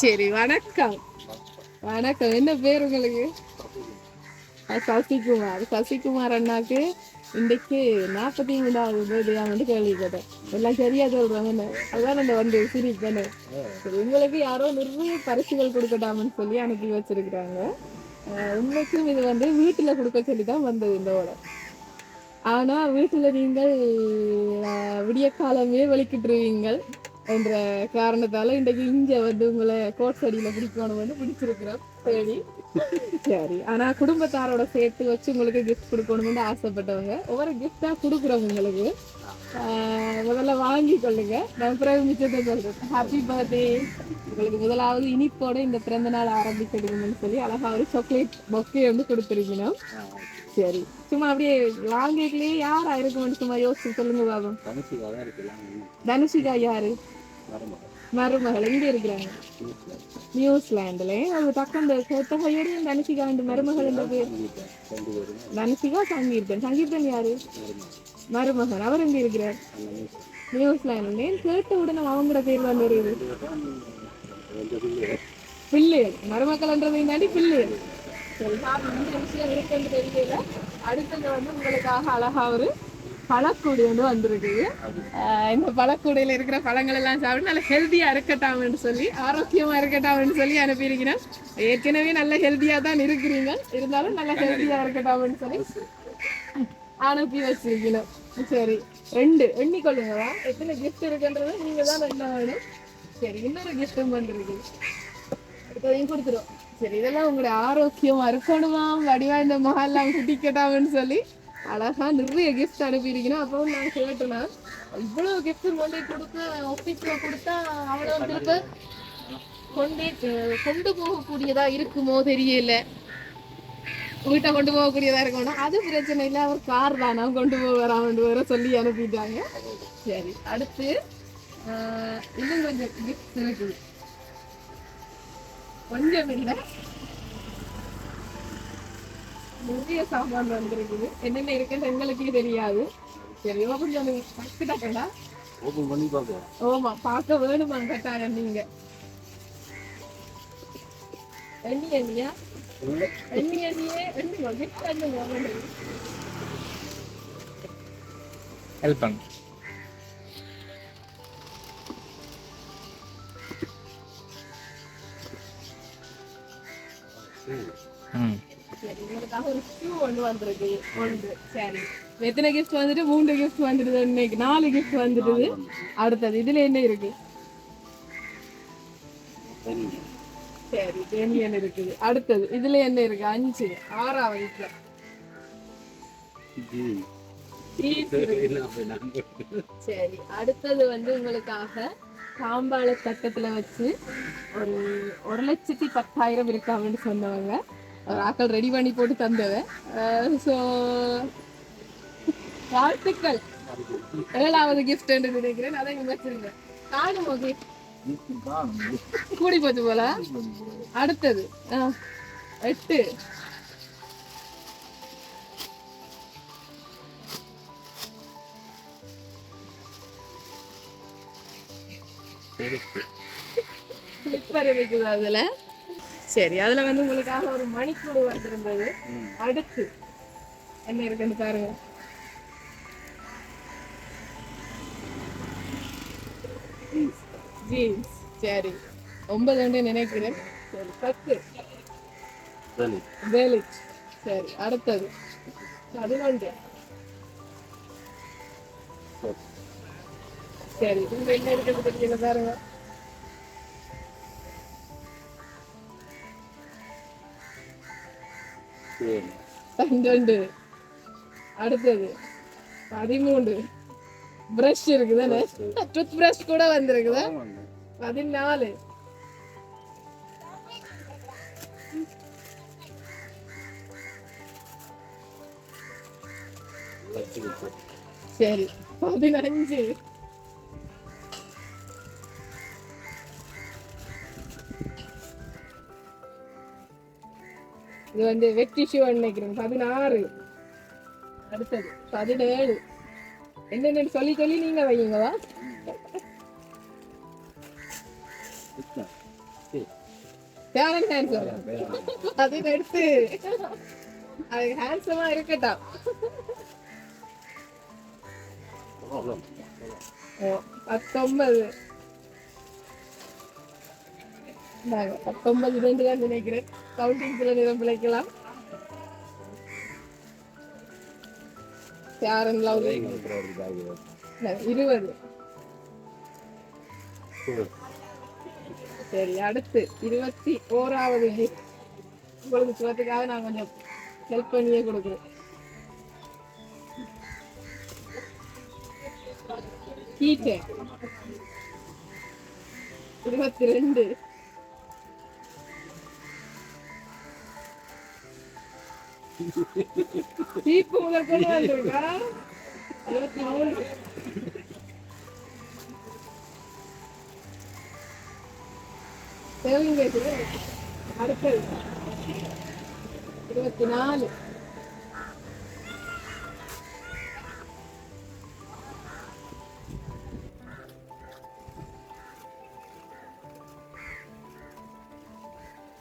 சரி வணக்கம். வணக்கம். என்ன பேர் உங்களுக்கு? சசிகுமார். சசிகுமார் அண்ணாக்கு இன்றைக்கு நாற்பத்தி மூணாவது பர்த்டே வந்து கேள்விப்பட்டேன். எல்லாம் சரியா சொல்கிறாங்கன்னு அதான் அந்த வந்து சிரிப்பேன் சரி உங்களுக்கு யாரோ நிறைய பரிசுகள் கொடுக்கட்டாமன்னு சொல்லி அனுப்பி வச்சிருக்கிறாங்க. உண்மைக்கும் இது வந்து வீட்டுல கொடுக்க சொல்லி தான் வந்தது இந்த ஓட ஆனா வீட்டுல நீங்கள் விடிய காலமே வெளிக்கிட்டுருவீங்கள் என்ற காரணத்தால இன்றைக்கு இங்க வந்து உங்களை கோட் அடியில பிடிக்கணும் வந்து பிடிச்சிருக்கிறோம். சரி. சரி. ஆனா குடும்பத்தாரோட சேர்த்து வச்சு உங்களுக்கு கிஃப்ட் கொடுக்கணும்னு ஆசைப்பட்டவங்க ஒவ்வொரு கிஃப்டா கொடுக்குறோம் உங்களுக்கு. முதல்ல வாங்கி கொள்ளுங்க. நான் பிறகு மிச்சத்தை சொல்றேன். ஹாப்பி பர்த்டே உங்களுக்கு முதலாவது இனிப்போட இந்த பிறந்த நாள் ஆரம்பிச்சிடுங்கன்னு சொல்லி அழகா ஒரு சாக்லேட் பொக்கே வந்து கொடுத்துருக்கணும். சரி. சும்மா அப்படியே வாங்கிக்கலையே யாரா இருக்கும்னு சும்மா யோசிச்சு சொல்லுங்க பாபம் தனுஷிகா யாரு? மருமகள் எங்க இருக்கிறாங்க? நியூசிலாந்துல. அவங்க டக்குந்த கொத்தகையோட தனுஷிகா இந்த மருமகள் என்ற பேர். தனுஷிகா சங்கீர்த்தன் சங்கீர்த்தன் யாரு? மருமகன். அவர் எங்க இருக்கிறார்? நியூசிலாந்துல. கேட்ட உடனே அவங்களோட பேர் வந்து வருது பிள்ளைகள் மருமக்கள்ன்றதையும் தாண்டி பிள்ளைகள் விஷயம் இருக்குன்னு தெரியல. அடுத்தது வந்து உங்களுக்காக அழகா ஒரு பழக்கூடை வந்து வந்திருக்குது இந்த பழக்கூடையில இருக்கிற பழங்கள் எல்லாம் சாப்பிட்டு நல்லா ஹெல்த்தியா இருக்கட்டாம்னு சொல்லி ஆரோக்கியமா இருக்கட்டாம்னு சொல்லி அனுப்பியிருக்கிறேன். ஏற்கனவே நல்ல ஹெல்த்தியா தான் இருக்கிறீங்க. இருந்தாலும் நல்ல ஹெல்த்தியா இருக்கட்டாம்னு சொல்லி அனுப்பி வச்சிருக்கணும் சரி ரெண்டு எண்ணிக்கொள்ளுங்கவா எத்தனை கிஃப்ட் இருக்குன்றது நீங்க தான் என்ன வேணும் சரி இன்னொரு கிஃப்ட்டும் வந்துருக்கு. அடுத்ததையும் கொடுத்துரும். சரி இதெல்லாம் உங்களுடைய ஆரோக்கியமாக இருக்கணுமா? வடிவா இந்த மகால்லாம் குட்டிக்கட்டாமன்னு சொல்லி அழகா நிறைய கிஃப்ட் அனுப்பியிருக்கணும் அப்போ நான் கேட்டேன் இவ்வளவு கிஃப்ட் கொண்டு கொடுத்து ஆஃபீஸ்ல கொடுத்தா அவ்வளோ திருப்ப கொண்டு கொண்டு போகக்கூடியதா இருக்குமோ தெரியல. வீட்டை கொண்டு போகக்கூடியதா இருக்கணும் அது பிரச்சனை இல்லை. அவர் கார் தானா. கொண்டு போகிறான் வர சொல்லி அனுப்பிட்டாங்க. சரி அடுத்து இன்னும் கொஞ்சம் கிஃப்ட் இருக்குது. கொஞ்சம் இல்லை. நிறைய சாமான் வந்திருக்குது. என்னென்ன இருக்குன்னு எங்களுக்கே தெரியாது. சரி ஓப்பன் பண்ணுங்க டக்கடா ஓப்பன் பண்ணி பார்ப்போம் ஓமா பார்க்க வேணுமா கட்டாயம் நீங்க எண்ணி எண்ணியா? எண்ணி. எண்ணியே. எண்ணுங்க கிஃப்ட் எண்ணுங்க ஹெல்ப் பண்ணு. ம். சரி உங்களுக்காக ஒரு ஷூ ஒன்று வந்திருக்கு. ஒன்று சரி. எத்தனை கிஃப்ட் வந்துட்டு? மூணு கிஃப்ட் வந்துடுது இன்னைக்கு. நாலு கிஃப்ட் வந்துடுது அடுத்தது இதுல என்ன இருக்கு? சரி டேமியன் இருக்குது அடுத்தது இதுல என்ன இருக்கு? அஞ்சு ஆறாவது. சரி அடுத்தது வந்து உங்களுக்காக தாம்பாள தட்டத்துல வச்சு ஒரு ஒரு லட்சத்தி பத்தாயிரம் இருக்கு அப்படின்னு சொன்னவங்க. ஒரு ஆக்கள் ரெடி பண்ணி போட்டு தந்தவன் ஸோ வாழ்த்துக்கள். ஏழாவது கிஃப்ட் என்று நினைக்கிறேன். அதை இங்கே வச்சிருந்தேன் காணும் ஓகே. கூடி போச்சு போல. அடுத்தது எட்டு. ஸ்லிப்பர் இருக்குது அதுல சரி அதுல வந்து உங்களுக்காக ஒரு மணிக்கூடு வந்திருந்தது. அடுத்து என்ன இருக்குன்னு பாருங்க. ஜீன்ஸ் சரி ஒன்பது ரெண்டு நினைக்கிறேன். சரி பத்து. வேலிட் சரி அடுத்தது பதினொன்று. சரி. உங்க என்ன இருக்கிறது பாருங்க. பன்னெண்டு அடுத்தது பதிமூன்று பிரஷ் இருக்குதானே டூத் பிரஷ் கூட வந்திருக்குதா பதினாலு சரி பதினஞ்சு இது வந்து வெட்டி ஷூ நினைக்கிறேன். பதினாறு. அடுத்தது பதினேழு. என்னென்னு சொல்லி சொல்லி நீங்க வைங்கவா பேரன் ஹேண்ட்ஸம் அதை எடுத்து அது ஹேண்ட்ஸமா இருக்கட்டும். ஓ, பத்தொன்பது. இந்தாங்க, பத்தொன்பது ரெண்டு தான் நினைக்கிறேன். கவுண்டிங் சில நேரம் பிழைக்கலாம். யாரும் லவ் இருபது. சரி அடுத்து இருபத்தி ஓராவது உங்களுக்கு சுவத்துக்காக நான் கொஞ்சம் ஹெல்ப் பண்ணியே கொடுக்குறேன். இருபத்தி ரெண்டு. சீப்பு முதல் கொண்டு வந்திருக்கா இருபத்தி மூணு. சேவிங் பேசுது. அடுத்தது. இருபத்தி நாலு.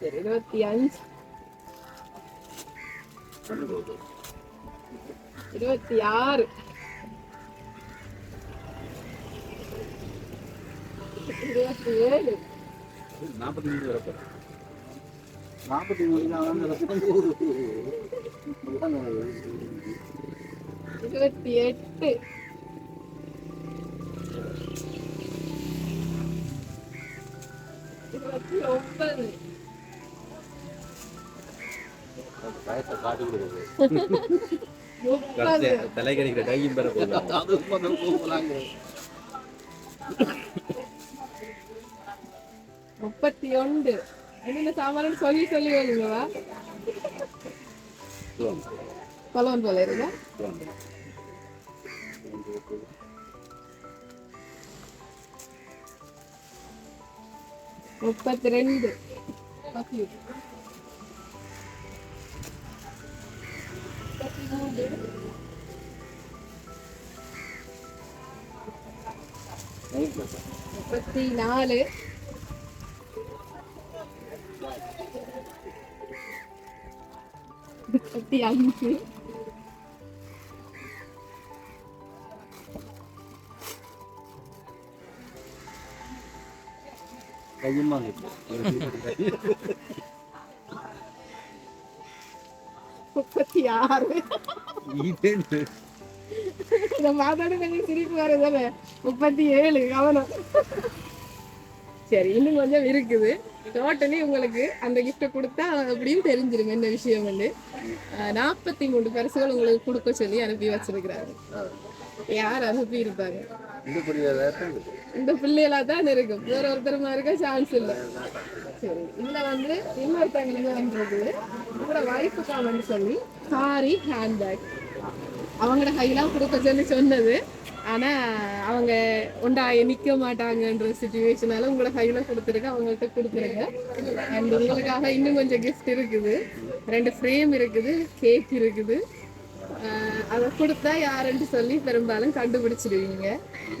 சரி இருபத்தி அஞ்சு. இருபத்தி ஆறு இருபத்தி ஏழு நாற்பத்தி மூணு வரப்போ நாற்பத்தி வயசை காட்டி கொடுக்குது முப்பது தலைக்கடிக்கிற கையும் பெற போகலாம் முப்பத்தி ஒன்று என்னென்ன சாமான் சொல்லி சொல்லி வருங்கவா பலவன் போல இருங்க. முப்பத்தி ரெண்டு முப்பத்தி மூன்று முப்பத்தி நாலு முப்பத்தி ஆறு. இந்த மாதோட கொஞ்சம் சிரிப்பு வருதானே முப்பத்தி ஏழு கவனம். சரி இன்னும் கொஞ்சம் இருக்குது. டோட்டலி உங்களுக்கு அந்த gift கொடுத்தா அப்படியும் தெரிஞ்சிருங்க இந்த விஷயம் வந்து. நாற்பத்தி மூணு பரிசுகள் உங்களுக்கு கொடுக்க சொல்லி அனுப்பி வச்சிருக்கிறாங்க யார் அனுப்பி இருப்பாங்க இந்த பிள்ளைகளா தான் இருக்கும். வேற ஒருத்தரமா இருக்க சான்ஸ் இல்லை. சரி இதுல வந்து இன்னொருத்தவங்க வந்துருக்கு உங்களோட வைஃபுக்காமன்னு சொல்லி சாரி ஹேண்ட்பேக் அவங்களோட கையெல்லாம் கொடுக்க சொல்லி சொன்னது. ஆனால் அவங்க உண்டாய நிற்க மாட்டாங்கன்ற சுச்சுவேஷனால உங்களை கையில கொடுத்துருக்கு அவங்கள்ட்ட கொடுத்துருங்க. அண்ட் உங்களுக்காக இன்னும் கொஞ்சம் கிஃப்ட் இருக்குது. ரெண்டு ஃப்ரேம் இருக்குது கேக் இருக்குது. அதை கொடுத்தா யாருன்னு சொல்லி பெரும்பாலும் கண்டுபிடிச்சிடுவீங்க.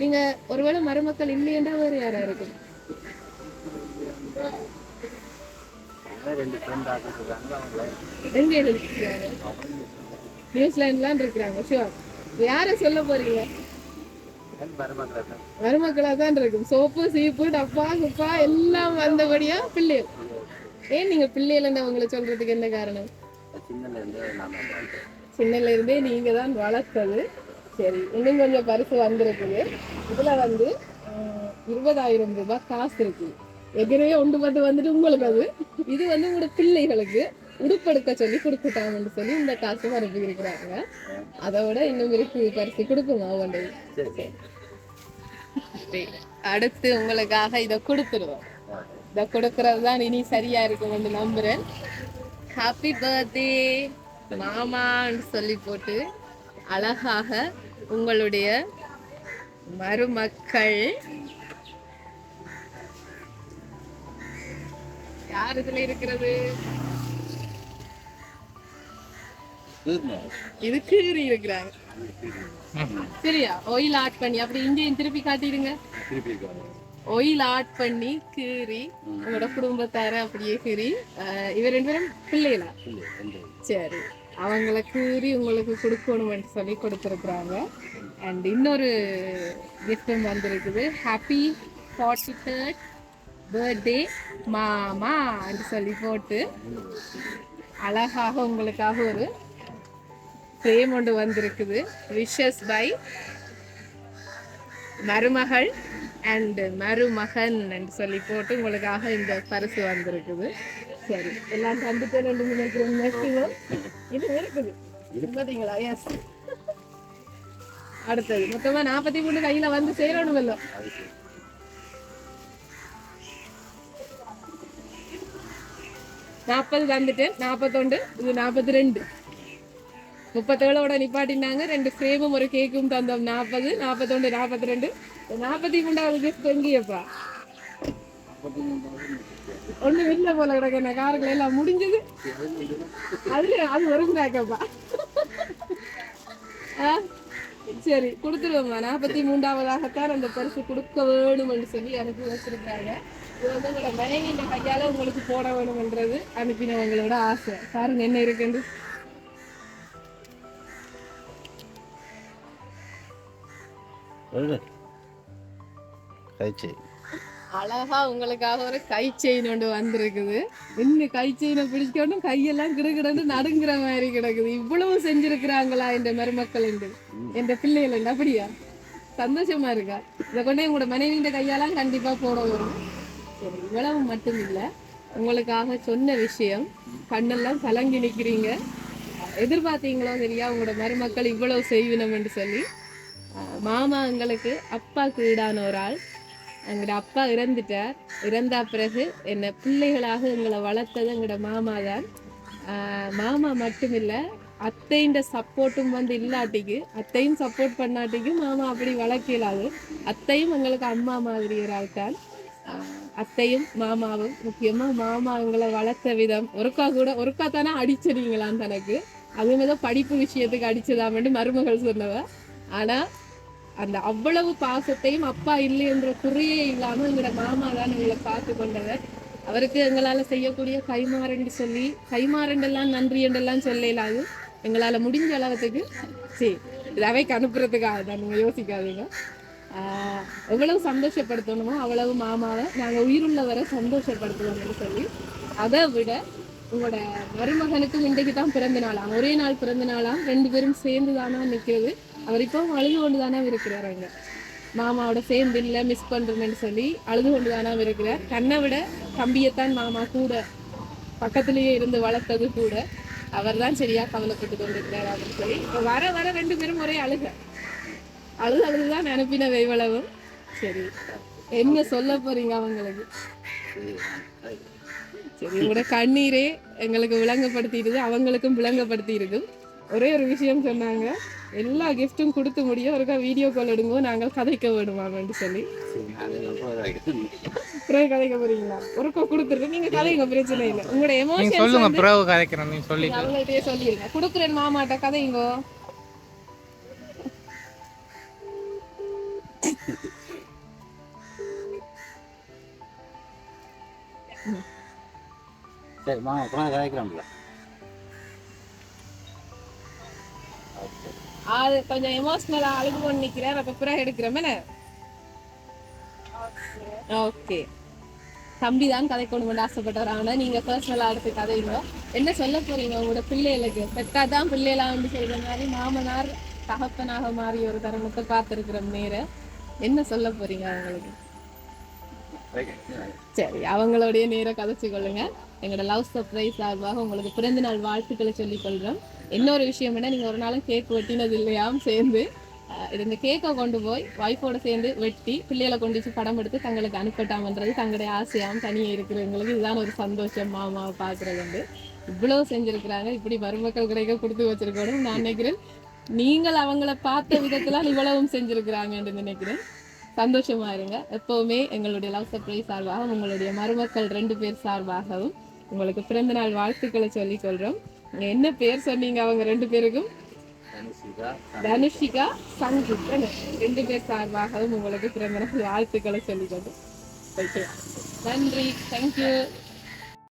நீங்கள் ஒருவேளை மருமக்கள் இல்லையென்றா வேறு யாரா இருக்கும்? நியூசிலாண்ட்லாம் இருக்கிறாங்க நியூசிலாந்துலாம் ஷுவர் யாரை சொல்ல போறீங்க? மருமக்களா தான் இருக்கும் சோப்பு சீப்பு டப்பா குப்பா எல்லாம் வந்தபடியா பிள்ளைகள். ஏன் நீங்க பிள்ளைகள் அவங்களை சொல்றதுக்கு என்ன காரணம்? சின்னல இருந்து நீங்க தான் வளர்த்தது. சரி இன்னும் கொஞ்சம் பரிசு வந்திருக்குது. இதுல வந்து இருபதாயிரம் ரூபாய் காசு இருக்கு. ஏற்கனவே ஒன்று பத்து வந்துட்டு உங்களுக்கு அது. இது வந்து உங்களோட பிள்ளைகளுக்கு. உடுப்பெடுக்க சொல்லி கொடுத்துட்டாங்கன்னு சொல்லி இந்த காசு அனுப்பி இருக்கிறாங்க அதை விட இன்னும் இருக்கு பரிசு கொடுக்குமா சரி அடுத்து உங்களுக்காக இதை கொடுத்துருவோம். இதை கொடுக்கறது தான் இனி சரியா இருக்கும்னு நம்புறேன். ஹாப்பி பர்த்டே மாமான்னு சொல்லி போட்டு அழகாக உங்களுடைய மருமக்கள். யார் இதுல இருக்கிறது? இது கீறி இருக்கிறாங்க. சரியா? ஆயில் ஆட் பண்ணி அப்படி இங்கேயும் திருப்பி காட்டிடுங்க. திருப்பி ஆயில் ஆட் பண்ணி கீறி உங்களோட குடும்பத்தார அப்படியே கீறி இவர் ரெண்டு பேரும் பிள்ளைகளா? சரி. அவங்கள கூறி உங்களுக்கு கொடுக்கணும்னு சொல்லி கொடுத்துருக்குறாங்க. அண்ட் இன்னொரு கிஃப்டும் வந்திருக்குது. ஹாப்பி ஃபார்ட்டி தேர்ட் பர்த்டே மாமா சொல்லி போட்டு அழகாக உங்களுக்காக ஒரு ஃப்ரேம் ஒன்று வந்திருக்குது. விஷஸ் பை மருமகள் அண்ட் மருமகன் என்று சொல்லி போட்டு உங்களுக்காக இந்த பரிசு வந்திருக்குது. சரி எல்லாம் கண்டுட்டு ரெண்டு நினைக்கிறேன் மேக்ஸிமம் இது இருக்குது. பார்த்தீங்களா? எஸ் அடுத்தது. மொத்தமா நாற்பத்தி மூணு கையில வந்து சேரணும் இல்லை நாற்பது வந்துட்டு நாற்பத்தொண்டு இது நாற்பத்தி ரெண்டு. முப்பத்தேழோட நிப்பாட்டினாங்க. ரெண்டு ஃப்ரேமும் ஒரு கேக்கும் தந்தோம். நாற்பது நாற்பத்தொண்டு நாற்பத்தி ரெண்டு நாற்பத்தி மூணாவது கிஃப்ட் எங்கேயப்பா ஒண்ணு வெளில போல கிடக்கிற காரங்கள் எல்லாம் முடிஞ்சது. அதுல அது வரும் கேக்கப்பா சரி கொடுத்துருவோம்மா. நாற்பத்தி மூன்றாவதாகத்தான் அந்த பரிசு கொடுக்க வேணும்னு சொல்லி அனுப்பி வச்சிருக்காங்க இது வந்து உங்களோட மனைவி கையால உங்களுக்கு போட வேணும்ன்றது அனுப்பினவங்களோட ஆசை. பாருங்க என்ன இருக்குன்னு. அழகா உங்களுக்காக ஒரு கை செயின் ஒன்று வந்திருக்குது. இன்னும் கை செயினை பிடிக்கணும் கையெல்லாம் கிடுகிடன்னு நடுங்குற மாதிரி கிடக்குது. இவ்வளவு செஞ்சிருக்கிறாங்களா இந்த மருமக்கள் என்று? என்ற பிள்ளைகள் என்று? அப்படியா? சந்தோஷமா இருக்கா? இதை கொண்டு உங்களோட மனைவியின் கையாலாம் கண்டிப்பா போட வரும். சரி இவ்வளவு மட்டும் இல்லை உங்களுக்காக சொன்ன விஷயம் கண்ணெல்லாம் கலங்கி நிற்கிறீங்க எதிர்பார்த்தீங்களோ சரியா உங்களோட மருமக்கள் இவ்வளவு செய்வினம் என்று சொல்லி? மாமா எங்களுக்கு அப்பாக்கு ஈடான ஒரு ஆள். எங்களோட அப்பா இறந்துட்டார். இறந்தா பிறகு என்னை பிள்ளைகளாக எங்களை வளர்த்தது எங்களோட மாமா தான். மாமா மட்டுமில்லை அத்தைன்ற சப்போர்ட்டும் வந்து இல்லாட்டிக்கு அத்தையும் சப்போர்ட் பண்ணாட்டிக்கும் மாமா அப்படி வளர்க்கலாது. அத்தையும் எங்களுக்கு அம்மா மாதிரி ஒரு ஆள் தான். அத்தையும் மாமாவும் முக்கியமாக மாமா எங்களை வளர்த்த விதம். ஒருக்கா கூட ஒருக்கா தானே அடிச்சிருங்களாம் தனக்கு. அதுவும் ஏதோ படிப்பு விஷயத்துக்கு அடிச்சதாமட்டு மருமகள் சொன்னவ. ஆனால் அந்த அவ்வளவு பாசத்தையும் அப்பா இல்லை என்ற குறையே இல்லாமல் எங்களோட மாமா தான் எங்களை பார்த்து கொண்டவர். அவருக்கு எங்களால் செய்யக்கூடிய கைமாறண்டு சொல்லி கைமாறண்டெல்லாம் நன்றி என்றெல்லாம் சொல்லலாது. எங்களால் முடிஞ்ச அளவுக்கு சரி இது அவைக்கு அனுப்புறதுக்காக தான் நீங்கள் யோசிக்காதீங்க. எவ்வளவு சந்தோஷப்படுத்தணுமோ அவ்வளவு மாமாவை நாங்கள் உயிருள்ளவரை சந்தோஷப்படுத்துவோம்னு சொல்லி அதை விட உங்களோட மருமகனுக்கும் இன்றைக்கு தான் பிறந்த நாளாம். ஒரே நாள் பிறந்த நாளாம். ரெண்டு பேரும் சேர்ந்து தானா நிற்கிறது? அவர் இப்போ அழுது கொண்டு தானே இருக்கிறார் அங்க. மாமாவோட சேர்ந்து இல்லை மிஸ் பண்றேன்னு சொல்லி அழுது கொண்டு தானே இருக்கிறார். தன்னை விட தம்பியைத்தான் மாமா கூட பக்கத்திலேயே இருந்து வளர்த்தது கூட அவர் தான் சரியா கவலைப்பட்டு கொண்டிருக்கிறார் அப்படின்னு சொல்லி இப்போ வர வர ரெண்டு பேரும் ஒரே அழுக. அழுது அழுதுதான் நினைப்பின வெய்வளவும் சரி என்ன சொல்ல போறீங்க அவங்களுக்கு? சரி உங்களோட கண்ணீரே எங்களுக்கு விளங்கப்படுத்திடுது அவங்களுக்கும் விளங்கப்படுத்தி இருக்கு ஒரே ஒரு விஷயம் சொன்னாங்க. எல்லா கிஃப்ட்டும் கொடுத்து முடியும். ஒருக்கா வீடியோ கால் எடுங்கோ நாங்கள் கதைக்க வேணுமான்னு சொல்லி. பிறகு கதைக்க போறீங்களா? ஒருக்கா கொடுத்துருக்கு நீங்க கதைங்க பிரச்சனை இல்லை. உங்களோட எமோஷன் சொல்லுங்க பிறகு கதைக்கிறேன் நீங்க சொல்லி அவங்கள்ட்டயே சொல்லிடுங்க கொடுக்குறேன் மாமாட்ட கதைங்கோ. சரி மாமா அப்புறம் அது கொஞ்சம் எமோஷனலா அழுகு கொண்டு நிக்கிறேன். அப்ப பிறகு எடுக்கிறேன் ஓகே தம்பி தான் கதை கொண்டு கொண்டு ஆசைப்பட்டார். ஆனா நீங்க பர்சனலா அடுத்து கதைங்க என்ன சொல்ல போறீங்க? உங்களோட பிள்ளைகளுக்கு. பெற்றா தான் பிள்ளைகளா வந்து சொல்ற மாதிரி மாமனார் தகப்பனாக மாறி ஒரு தருணத்தை பார்த்திருக்கிற நேர. என்ன சொல்ல போறீங்க அவங்களுக்கு? சரி அவங்களுடைய நேரம் கதைச்சு கொள்ளுங்க. எங்களோட லவ் சர்ப்ரைஸ் சார்பாக உங்களுக்கு பிறந்த நாள் வாழ்த்துக்களை சொல்லிக் கொள்றோம் இன்னொரு விஷயம் என்ன நீங்க ஒரு நாளும் கேக் வெட்டினது இல்லையாம் சேர்ந்து இந்த கேக்கை கொண்டு போய் ஒய்ஃபோட சேர்ந்து வெட்டி பிள்ளைகளை கொண்டு வச்சு படம் எடுத்து தங்களுக்கு அனுப்பட்டாமன்றது தங்களுடைய ஆசையாம் தனியே இருக்கிறவங்களுக்கு இதுதான் ஒரு சந்தோஷம் மாமாவை பார்க்குறது வந்து. இவ்வளவு செஞ்சிருக்கிறாங்க இப்படி மருமக்கள் கிடைக்க கொடுத்து வச்சிருக்கணும் நான் நினைக்கிறேன். நீங்கள் அவங்கள பார்த்த விதத்துல இவ்வளவும் செஞ்சுருக்கிறாங்கன்னு நினைக்கிறேன். சந்தோஷமா இருங்க. எப்பவுமே எங்களுடைய லவ் சர்ப்ரைஸ் சார்பாகவும் உங்களுடைய மருமக்கள் ரெண்டு பேர் சார்பாகவும் உங்களுக்கு பிறந்த நாள் வாழ்த்துக்களை சொல்லிக் கொள்றோம். என்ன பேர் சொன்னீங்க அவங்க ரெண்டு பேருக்கும்? தனுஷிகா சங்கீத்? ரெண்டு பேர் சார்பாகவும் உங்களுக்கு பிறந்த வாழ்த்துக்களை சொல்லிக் கொள்றோம் ஓகே நன்றி. தேங்க்யூ